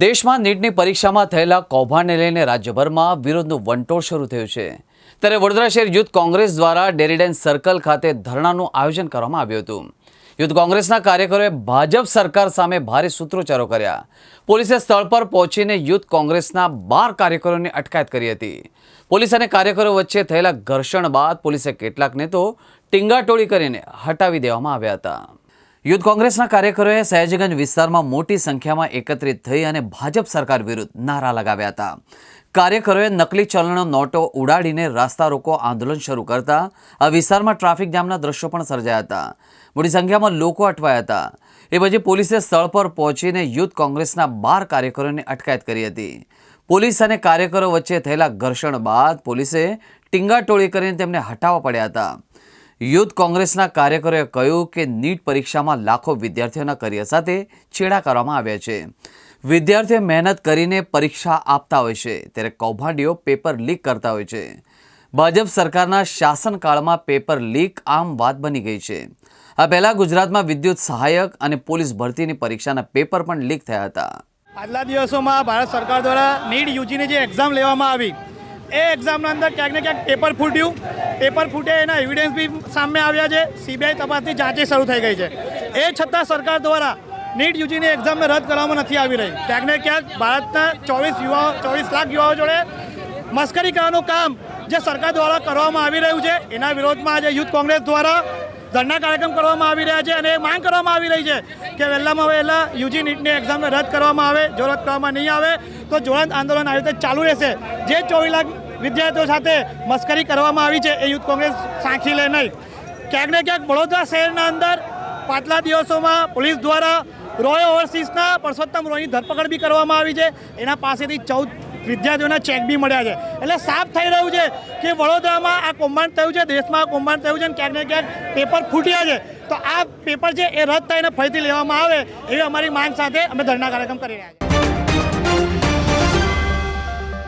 દેશમાં નીટની પરીક્ષામાં થયેલા કૌભાંડને લઈને રાજ્યભરમાં વિરોધનું વંટોળ શરૂ થયું છે. ત્યારે વડોદરા શહેર યુથ કોંગ્રેસ દ્વારા ડેરીડેન સર્કલ ખાતે ધરણાનું આયોજન કરવામાં આવ્યું હતું. યુથ કોંગ્રેસના કાર્યકરોએ ભાજપ સરકાર સામે ભારે સૂત્રોચ્ચારો કર્યા. પોલીસે સ્થળ પર પહોંચીને યુથ કોંગ્રેસના બાર કાર્યકરોની અટકાયત કરી હતી. પોલીસ અને કાર્યકરો વચ્ચે થયેલા ઘર્ષણ બાદ પોલીસે કેટલાકને તો ટીંગાટોળી કરીને હટાવી દેવામાં આવ્યા હતા. યુથ કોંગ્રેસના કાર્યકરોએ સયાજીગંજ વિસ્તારમાં મોટી સંખ્યામાં એકત્રિત થઈ અને ભાજપ સરકાર વિરુદ્ધ નારા લગાવ્યા હતા. કાર્યકરોએ નકલી ચલણો નોટો ઉડાડીને રાસ્તા રોકો આંદોલન શરૂ કરતા આ વિસ્તારમાં ટ્રાફિક જામના દ્રશ્યો પણ સર્જાયા હતા. મોટી સંખ્યામાં લોકો અટવાયા હતા. એ પછી પોલીસે સ્થળ પર પહોંચીને યુથ કોંગ્રેસના બાર કાર્યકરોને અટકાયત કરી હતી. પોલીસ અને કાર્યકરો વચ્ચે થયેલા ઘર્ષણ બાદ પોલીસે ટીંગાટોળી કરીને તેમને હટાવવા પડ્યા હતા. યુથ કોંગ્રેસના કાર્યકરોએ કહ્યું કે નીટ પરીક્ષામાં લાખો વિદ્યાર્થીઓના કરિયર સાથે છેડા કરવામાં આવ્યા છે. વિદ્યાર્થીઓ મહેનત કરીને પરીક્ષા આપતા હોય છે, ત્યારે કૌભાંડીઓ પેપર લીક કરતા હોય છે. ભાજપ સરકારના શાસનકાળમાં પેપર લીક આમ વાત બની ગઈ છે. આ પહેલાં ગુજરાતમાં વિદ્યુત સહાયક અને પોલીસ ભરતીની પરીક્ષાના પેપર પણ લીક થયા હતા. આજલા દિવસોમાં ભારત સરકાર દ્વારા નીટ યુજીની જે એક્ઝામ લેવામાં આવી, એ એક્ઝામના અંદર ક્યાંક ને ક્યાંક પેપર ફૂટ્યું. પેપર ફૂટે એના એવિડન્સ બી સામે આવ્યા છે. સીબીઆઈ તપાસની જાંચે શરૂ થઈ ગઈ છે. એ છતાં સરકાર દ્વારા નીટ યુજીની એક્ઝામને રદ કરવામાં નથી આવી રહી. ક્યાંક ને ક્યાંક ભારતના ચોવીસ યુવાઓ, ચોવીસ લાખ યુવાઓ જોડે મસ્કરી કરવાનું કામ જે સરકાર દ્વારા કરવામાં આવી રહ્યું છે, એના વિરોધમાં આજે યુથ કોંગ્રેસ દ્વારા ધરના કાર્યક્રમ કરવામાં આવી રહ્યા છે અને એ માંગ કરવામાં આવી રહી છે કે વહેલામાં વહેલા યુજી નીટની એક્ઝામને રદ કરવામાં આવે. જો રદ કરવામાં નહીં આવે, તો જોડાણ આંદોલન આવી રીતે ચાલુ રહેશે. જે ચોવીસ લાખ વિદ્યાર્થીઓ સાથે મસ્કરી કરવામાં આવી છે. એ યુથ કોંગ્રેસ સાંખી લે નહીં. ક્યાંક ને ક્યાંક વડોદરા શહેરના અંદર પાછલા દિવસોમાં પોલીસ દ્વારા રોય ઓવરસીઝના પરસોત્તમ રોયની ધરપકડ બી કરવામાં આવી છે. એના પાસેથી ચૌદ વિદ્યાર્થીઓના ચેક બી મળ્યા છે. એટલે સાફ થઈ રહ્યું છે કે વડોદરામાં આ કૌભાંડ થયું છે, દેશમાં આ કૌભાંડ થયું છે અને ક્યાંક ને ક્યાંક પેપર ફૂટ્યા છે. તો આ પેપર છે એ રદ થઈને ફરીથી લેવામાં આવે એવી અમારી માંગ સાથે અમે ધરના કાર્યક્રમ કરી રહ્યા છીએ.